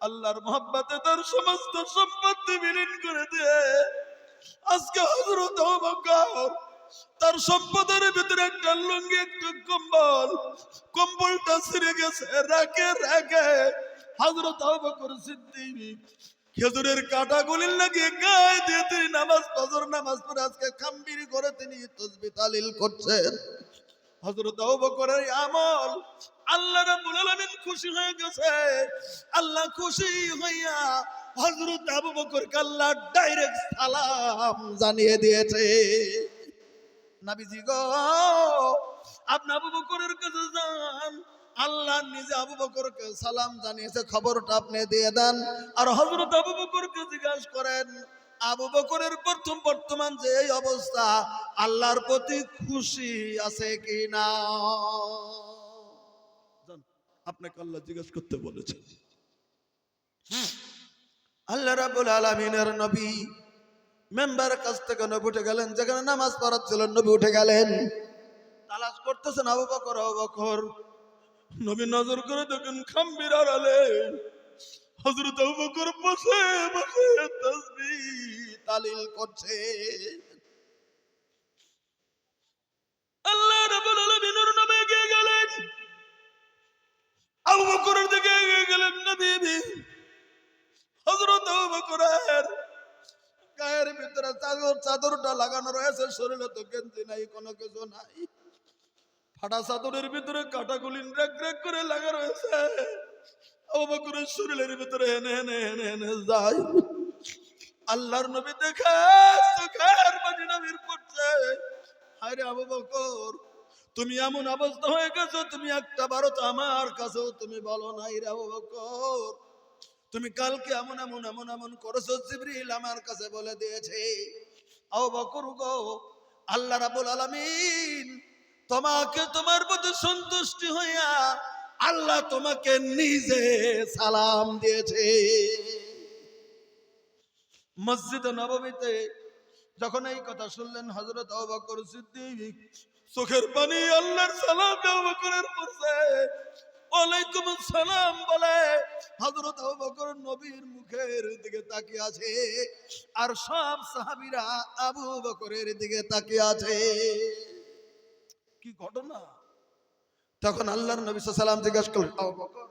আল্লাহর মোহাব্বতে তার সমস্ত সম্পত্তি বিলীন করে দিয়ে আজকে হজরত তার সম্পদের ভিতরে একটা লুঙ্গি, একটা কম্বল, কম্বলটা ছিঁড়ে গেছে। রাখে রাখে হজরত অবকর সিদ্দিক খেজুরের কাটা গুলির লাগিয়ে গায়ে দিয়ে তিনি নামাজ, ফজর নামাজ পড়ে আজকে খাম্বিরি করে তিনি তসবি তালিল করছেন। হজরত আবু বকরের আমল আল্লাহ রাব্বুল আলামিন খুশি হয়ে গেছে। আল্লাহ খুশি হইয়া হযরত আবু বকরকে আল্লাহ ডাইরেক্ট সালাম জানিয়ে দিয়েছে। নবীজি গো, আপনি আবু বকরের কাছে যান। আল্লাহ নিজে আবু বকরকে সালাম জানিয়েছে, খবরটা আপনি দিয়ে দেন। আর হযরত আবু বকরকে জিজ্ঞাসা করেন, আবু বকরের প্রথম বর্তমান যে এই অবস্থা, আল্লাহর প্রতি খুশি আছে কি না আপনাকে আল্লাহ জিজ্ঞেস করতে বলেছেন। আল্লাহ রাবুল আলমিনের নবী মেম্বার কাছ থেকে নবী উঠে গেলেন যেখানে নামাজ পড়ার পড়াচ্ছিলেন নবী উঠে গেলেন। তালাশ করতেছেন আবু বকর আবু বকর। নবী নজর করে দেখেন খাম্বির আড়ালে হজরত আবু বকর বসে বসে তালিল করছে। চাদরটা লাগানো রয়েছে, শরীরে তো গেঞ্জি নাই, কোনো কিছু নাই। ফাটা চাদরের ভিতরে কাটাগুলি রেক রেক করে লাগা রয়েছে। আবু বকরের শরীরের ভিতরে হেনে হেনে হেনে হেনে যায়। আল্লাহর নবী দেখে চোখের পানি নবীর পড়ছে আরে আবু বকর, তুমি এমন অবস্থা হয়ে গেছো, তুমি একটা বারো তো আমার কাছেও তুমি বলো নাই রে আবু বকর। তুমি কালকে এমন এমন এমন এমন করেছ, জিবরিল আমার কাছে বলে দিয়েছে। আল্লাহ রাব্বুল আলামিন তোমাকে তোমার প্রতি সন্তুষ্টি হইয়া আল্লাহ তোমাকে নিজে সালাম দিয়েছে। মসজিদে নববীতে যখন এই কথা শুনলেন হজরত অবাকর সিদ্দিক, চোখের পানি আল্লাহর সালাম অবাকরের পড়ছে। ওয়ালাইকুম সালাম বলে হজরত অবাকর নবীর মুখের দিকে তাকিয়ে আছে। আর সব সাহাবীরা আবু বকরের দিকে তাকিয়ে আছে। কি ঘটনা? তখন আল্লাহর নবী সাল্লাম জিজ্ঞাসা করলেন, আবু বকর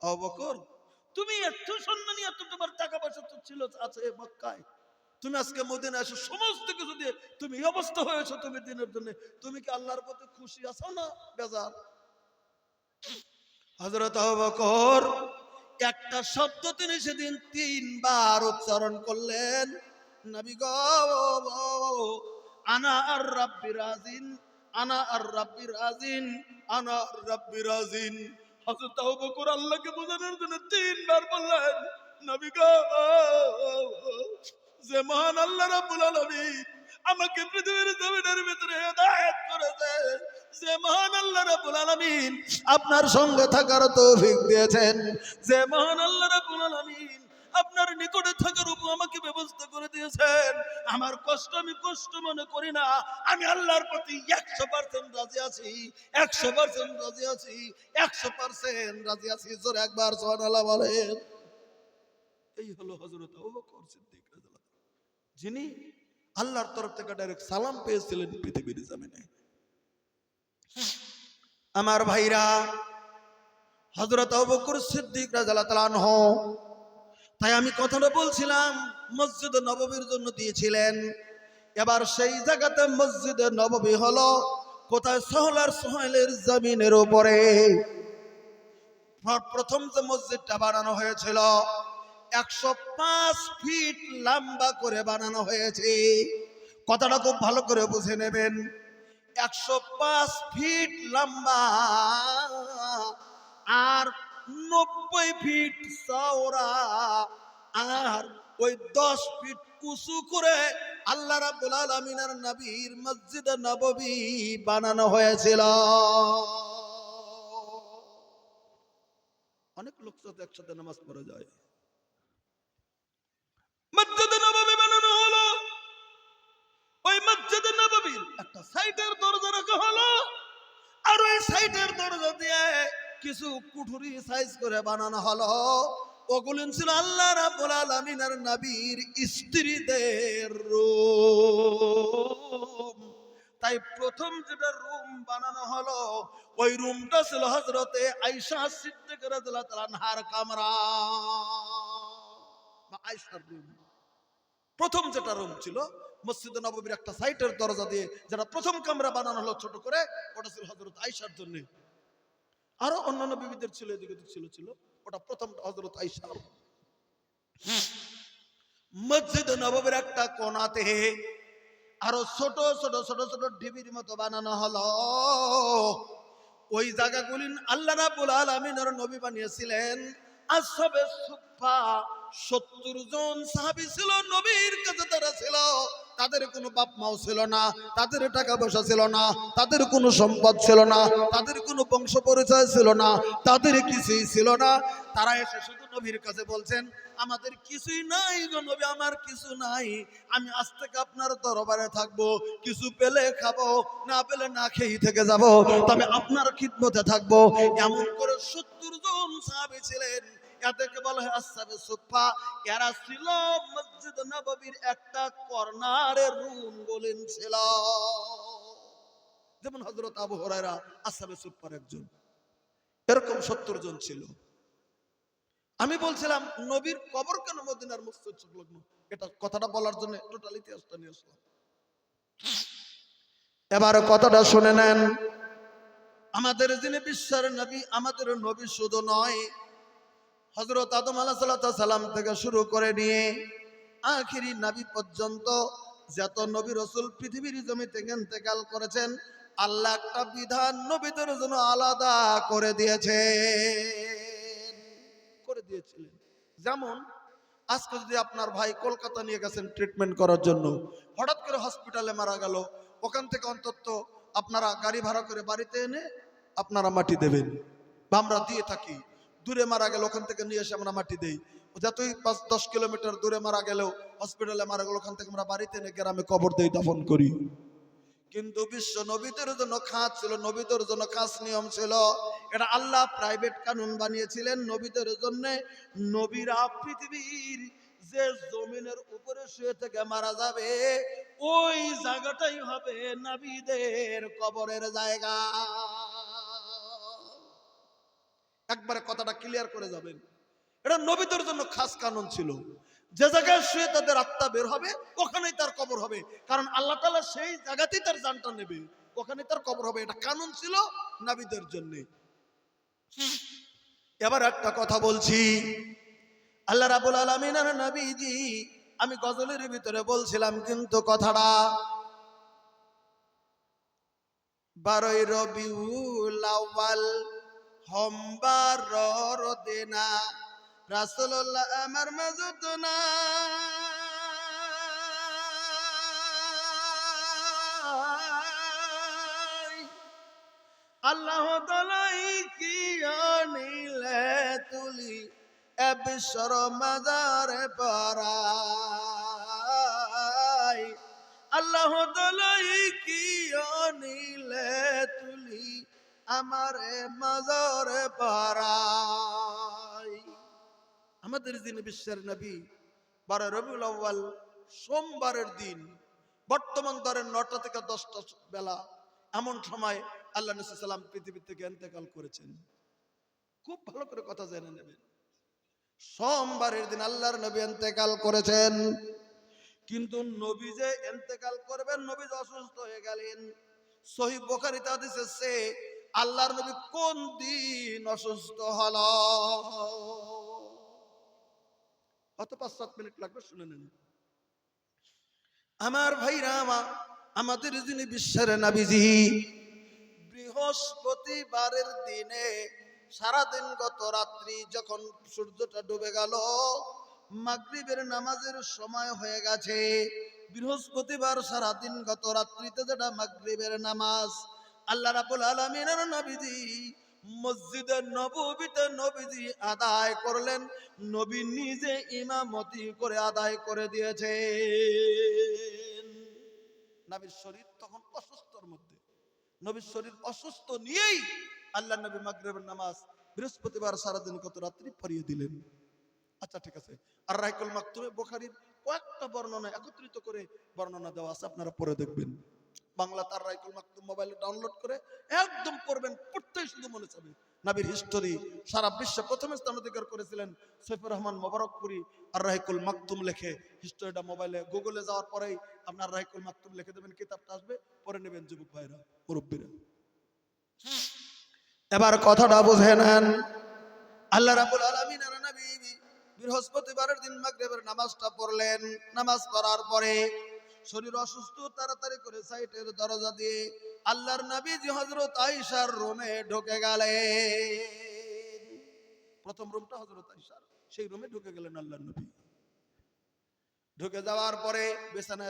আবু বকর, তুমি এত সম্মানী, এত তোমার টাকা পয়সা তো ছিল, আছে মক্কায়। তুমি আজকে মদিনা এসে সমস্ত কিছু দিয়ে তুমি অবস্থা হয়েছো তুমি দিনের জন্য। তুমি কি আল্লাহর প্রতি খুশি আছো না বেজার? হজরত বকর, একটা শব্দ তিনি সেদিন তিনবার উচ্চারণ করলেন। নবী গো, আনা আর রাব্বি রাজিন, আনা আর রাব্বি রাজিন, আনা আর রাব্বি রাজিন। হযরত আবু বকর আল্লাহকে বোঝানোর জন্য তিনবার বললেন, নবী গো, যে মহান আল্লাহ রাব্বুল আলামিন আমাকে পৃথিবীর জমিনের ভিতরে হেদায়েত করেছে যে মহান আল্লাহ রাব্বুল আলামিন, আপনার সঙ্গে থাকার তৌফিক দিয়েছেন। যে মহান আল্লাহ রাব্বুল আলামিন, আপনার নিকটে থাকার উপর আমাকে ব্যবস্থা করে দিয়েছেন। আমার কষ্ট আমি কষ্ট মনে করি না। আমি আল্লাহর প্রতি একশো পার্সেন্ট রাজি আছি, একশো পার্সেন্ট রাজি আছি, একশো পার্সেন্ট রাজি আছি। জোর একবার সোহান বলেন। এই হলো হজরত আবু বকর সিদ্দিক রাদিয়াল্লাহু। যিনি আল্লাহর তরফ থেকে ডাইরেক্ট সালাম পেয়েছিলেন পৃথিবীর জমিনে। আমার ভাইরা হজরত আবু বকর সিদ্দিক রাদিয়াল্লাহু তাআলা তাই আমি কথাটা বলছিলাম, মসজিদ নববীর জন্য দিয়েছিলেন। এবার সেই জায়গাতে মসজিদে নববী হলো, কোথায়? সহলার সোহেলের জমিনের উপরে। প্রথম যে মসজিদটা বানানো হয়েছিল, একশো পাঁচ ফিট লম্বা করে বানানো হয়েছে। কথাটা খুব ভালো করে বুঝে নেবেন। একশো পাঁচ ফিট লম্বা আর নব্বই ফিট চওড়া আর ওই দশ ফিট কুসু করে আল্লাহ রাব্বুল আলামিনের নবীর মসজিদ নববী বানানো হয়েছিল। অনেক লোক সাথে একসাথে নামাজ পড়ে যায় মসজিদ নববী বানানো হলো ওই মসজিদ নববীর একটা সাইটের দরজা রাখা হলো। আর ওই সাইটের দরজা দিয়ে কিছু কুঠুরি সাইজ করে বানানো হলো। ওগুলো ছিল আল্লাহ রাব্বুল আলামিনের নবীর স্ত্রীদের রুম। তাই প্রথম যেটা রুম বানানো হলো, ওই রুমটা ছিল হজরতে আইসা সিদ্দিক রাদিয়াল্লাহু কামরা। আয়েশার রুম। প্রথম যেটা রুম ছিল মসজিদে নববীর একটা সাইটের দরজা দিয়ে যেটা প্রথম কামরা বানানো হলো ছোট করে, ওটা ছিল হজরত আইসার জন্য। আরও অন্যান্য বিবিদের ছিল এদিকে ছিল ছিল। ওটা প্রথম হজরত আইসা মসজিদ নববীর একটা কোনাতে আরও ছোট ছোট ছোট ছোট ঢিবির মতো বানানো হলো। ওই জায়গাগুলি আল্লাহ রাব্বুল আলামিনের নবী বানিয়েছিলেন। আসবে সুফা সত্তর জন সাহাবি ছিল, নবীর কাছে তারা ছিল। তাদের কোনো বাপ মাও ছিল না, তাদের টাকা পয়সা ছিল না, তাদের কোনো সম্পদ ছিল না, তাদের কোনো বংশ পরিচয় ছিল না, তাদের কিছুই ছিল না। তারা এসে শুধু নবীর কাছে বলছেন, আমাদের কিছুই নাই নবী, আমার কিছু নাই। আমি আজ থেকে আপনার দরবারে থাকব, কিছু পেলে খাব, না পেলে না খেয়ে থেকে যাব, তবে আপনার খিদমতে থাকব। এমন করে সত্তর জন সাহাবী ছিলেন। এদেরকে বলা হয় আসসাবে সুফা এরা ছিল মসজিদ নববীর একটা কর্নারের রুম বলেন ছিল। যেমন হজরত আবু হরাইরা আসসাবে সুফার একজন। এরকম সত্তর জন ছিল। আমি বলছিলাম, নবীর কবর কেন মদিনার মসজিদ সংলগ্ন এটা কথাটা বলার জন্য টোটাল ইতিহাসটা নিয়ে আসলাম। এবার কথাটা শুনে নেন। আমাদের যিনি বিশ্বের নবী, আমাদের নবী শুধু নয় হজরত আদম আলাহ সাল্লাম থেকে শুরু করে নিয়ে আখিরি নাবি পর্যন্ত যত নবী রসুল পৃথিবীর জমি থেকে ইন্তেকাল করেছেন, আল্লাহ একটা বিধান নবীদের জন্য আলাদা করে দিয়েছে করে দিয়েছিলেন। যেমন, আজকে যদি আপনার ভাই কলকাতা নিয়ে গেছেন ট্রিটমেন্ট করার জন্য, হঠাৎ করে হসপিটালে মারা গেল, ওখান থেকে অন্তত আপনারা গাড়ি ভাড়া করে বাড়িতে এনে আপনারা মাটি দেবেন বা আমরা দিয়ে থাকি। দূরে মারা গেল ওখান থেকে নিয়ে এসে আমরা মাটি দেই। যতই পাঁচ, দশ কিলোমিটার দূরে মারা গেলেও হসপিটালে মারা গেল ওখান থেকে আমরা বাড়িতে এনে গ্রামে কবর দেই, দাফন করি। কিন্তু বিশ্ব নবীদের জন্য খাস ছিল, নবীদের জন্য খাস নিয়ম ছিল, এটা আল্লাহ প্রাইভেট কানুন বানিয়েছিলেন নবীদের জন্য। নবীরা পৃথিবীর যে জমিনের উপরে শুয়ে থেকে মারা যাবে, ওই জায়গাটাই হবে নবীদের কবরের জায়গা। একবারে কথাটা ক্লিয়ার করে যাবেন। এটা নবীদের জন্য খাস কানুন ছিল। যে জায়গায় শুয়ে তাদের আত্মা বের হবে, ওখানেই তার কবর হবে। কারণ আল্লাহ তালা সেই জায়গাতেই তার জানটা নেবে। ওখানে তার কবর হবে। এটা কানুন ছিল নাবিদের জন্য। এবার একটা কথা বলছি। আল্লাহ রাবুল আলমিন আর নবীজি, আমি গজলের ভিতরে বলছিলাম, কিন্তু কথাটা বারোই রবিউল আউয়াল হোমবার দেনা রাসুল্লাহ আমার মাজত না। আল্লাহ তালাই কি আনিলে তুলি এবসর মাজারে পারাই। আল্লাহ তালাই কি আনিলে তুলি আমারে মাজারে পারাই আমাদের দিন বিশ্বের নবী, বারো রবিউল আউ্বাল সোমবারের দিন, বর্তমান ধরেন নটা থেকে দশটা বেলা, এমন সময় আল্লাহ সাল্লাম পৃথিবী থেকে এন্তেকাল করেছেন। খুব ভালো করে কথা জেনে নেবেন। সোমবারের দিন আল্লাহর নবী এন্তেকাল করেছেন। কিন্তু নবী যে এন্তেকাল করবেন, নবী অসুস্থ হয়ে গেলেন। সহি বোখারিতে হাদিসে সে আল্লাহর নবী কোন দিন অসুস্থ হল? হয়তো পাঁচ, সাত মিনিট লাগবে, শুনে নেন। আমার ভাইরা আমা আমাদের যিনি বিশ্বের নাবিজি, বৃহস্পতিবারের দিনে সারাদিন গত রাত্রি যখন সূর্যটা ডুবে গেল, মাগরিবের নামাজের সময় হয়ে গেছে। বৃহস্পতিবার সারাদিন গত রাত্রিতে যেটা মাগরিবের নামাজ আল্লাহ রাবুল আলমিনের নবীজি, মসজিদে নবীতে নবীজি আদায় করলেন, নবী নিজে ইমামতি করে আদায় করে দিয়েছে নবীর শরীর তখন অসুস্থর মধ্যে। নবীর শরীর অসুস্থ নিয়েই আল্লাহ নবী মাগরিবের নামাজ বৃহস্পতিবার সারাদিন কত রাত্রি পড়িয়ে দিলেন। আচ্ছা ঠিক আছে। আর রাইকুল মাকতুমে বোখারির কয়েকটা বর্ণনা একত্রিত করে বর্ণনা দেওয়া আছে, আপনারা পরে দেখবেন। বাংলা তার রাইকুল মাকতুম মোবাইলে ডাউনলোড করে একদম পড়বেন, পড়তেই শুধু মনে চাবে। নাবির হিস্টোরি সারা বিশ্বে প্রথম স্থান অধিকার করেছিলেন সৈফুর রহমান মোবারকপুরি। আর রাহিকুল মাকতুম লেখে হিস্টোরিটা মোবাইলে, গুগলে যাওয়ার পরেই আপনার রাহিকুল মাকতুম লিখে দেবেন, কিতাবটা আসবে পরে নেবেন যুবক ভাইরা, মুরব্বীরা। এবার কথাটা বুঝে নেন। আল্লাহ রাবুল আলমিন বৃহস্পতিবারের দিন মাগরিবের নামাজটা পড়লেন। নামাজ পড়ার পরে শরীর অসুস্থ, তাড়াতাড়ি করে সাইটের দরজা দিয়ে আল্লাহর নবী জি হজরত আইসার রুমে ঢুকে গেলে প্রথম রুমটা হজরত আইসার সেই রুমে ঢুকে গেলেন আল্লাহর নবী। ঢুকে যাওয়ার পরে বিছানায়